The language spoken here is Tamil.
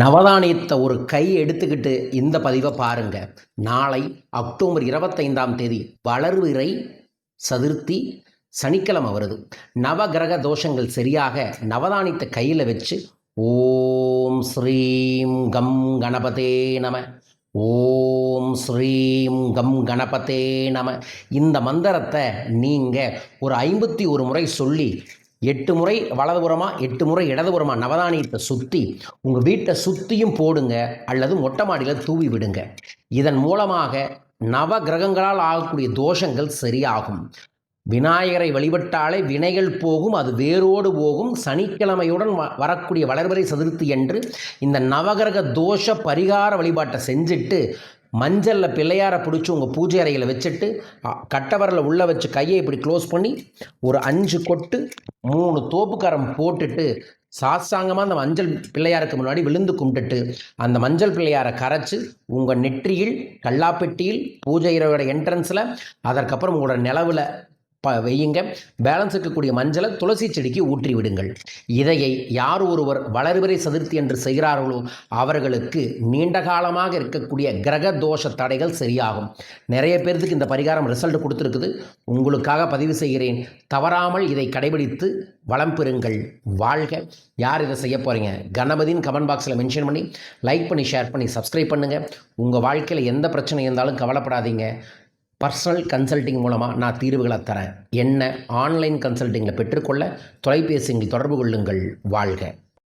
நவதானியத்தை ஒரு கை எடுத்துக்கிட்டு இந்த பதிவை பாருங்க. நாளை அக்டோபர் இருபத்தைந்தாம் தேதி வளர்விரை சதுர்த்தி சனிக்கிழமை வருது. நவகிரக தோஷங்கள் சரியாக நவதானியத்தை கையில் வச்சு ஓம் ஸ்ரீம் கம் கணபதே நம. ஓம் ஸ்ரீம் கம் கணபதே நம. இந்த மந்திரத்தை நீங்கள் ஒரு ஐம்பத்தி ஒரு முறை சொல்லி எட்டு முறை வலதுபுறமா எட்டு முறை இடதுபுறமா நவதானியத்தை சுற்றி உங்கள் வீட்டை சுற்றியும் போடுங்க அல்லது மொட்டை மாடியில் தூவி விடுங்க. இதன் மூலமாக நவ கிரகங்களால் ஆகக்கூடிய தோஷங்கள் சரியாகும். விநாயகரை வழிபட்டாலே வினைகள் போகும் அது வேரோடு போகும். சனிக்கிழமையுடன் வ- வரக்கூடிய வளர்வரை சதுர்த்தி என்று இந்த நவகிரக தோஷ பரிகார வழிபாட்டை செஞ்சுட்டு மஞ்சளில் பிள்ளையாரை பிடிச்சி உங்கள் பூஜை அறையில் வச்சுட்டு கட்டவரில் உள்ளே வச்சு கையை இப்படி க்ளோஸ் பண்ணி ஒரு அஞ்சு கொட்டு மூணு தோப்புக்காரம் போட்டுட்டு சாஸ்தாங்கமாக அந்த மஞ்சள் பிள்ளையாருக்கு முன்னாடி விழுந்து கும்பிட்டுட்டு அந்த மஞ்சள் பிள்ளையாரை கரைச்சி உங்கள் நெற்றியில் கல்லாப்பெட்டியில் பூஜை இறையோட என்ட்ரன்ஸில் அதற்கப்புறம் உங்களோட நிலவில் வையுங்க. பேலன்ஸ் இருக்கக்கூடிய மஞ்சளை துளசி செடிக்கு ஊற்றி விடுங்கள். இதையை யார் ஒருவர் வளர்வரை சதுர்த்தி என்று செய்கிறார்களோ அவர்களுக்கு நீண்ட காலமாக இருக்கக்கூடிய கிரக தோஷ தடைகள் சரியாகும். நிறைய பேர்த்துக்கு இந்த பரிகாரம் ரிசல்ட் கொடுத்துருக்குது. உங்களுக்காக பதிவு செய்கிறேன். தவறாமல் இதை கடைபிடித்து வளம் பெறுங்கள். வாழ்க. யார் இதை செய்ய போகிறீங்க கணபதின்னு கமெண்ட் பாக்ஸில் மென்ஷன் பண்ணி லைக் பண்ணி ஷேர் பண்ணி சப்ஸ்கிரைப் பண்ணுங்கள் உங்கள் வாழ்க்கையில் எந்த பிரச்சனை இருந்தாலும் கவலைப்படாதீங்க. பர்சனல் கன்சல்டிங் மூலமாக நான் தீர்வுகளை தரேன். என்ன ஆன்லைன் கன்சல்டிங்கில் பெற்றுக்கொள்ள தொலைபேசியில் தொடர்பு கொள்ளுங்கள் வாழ்க.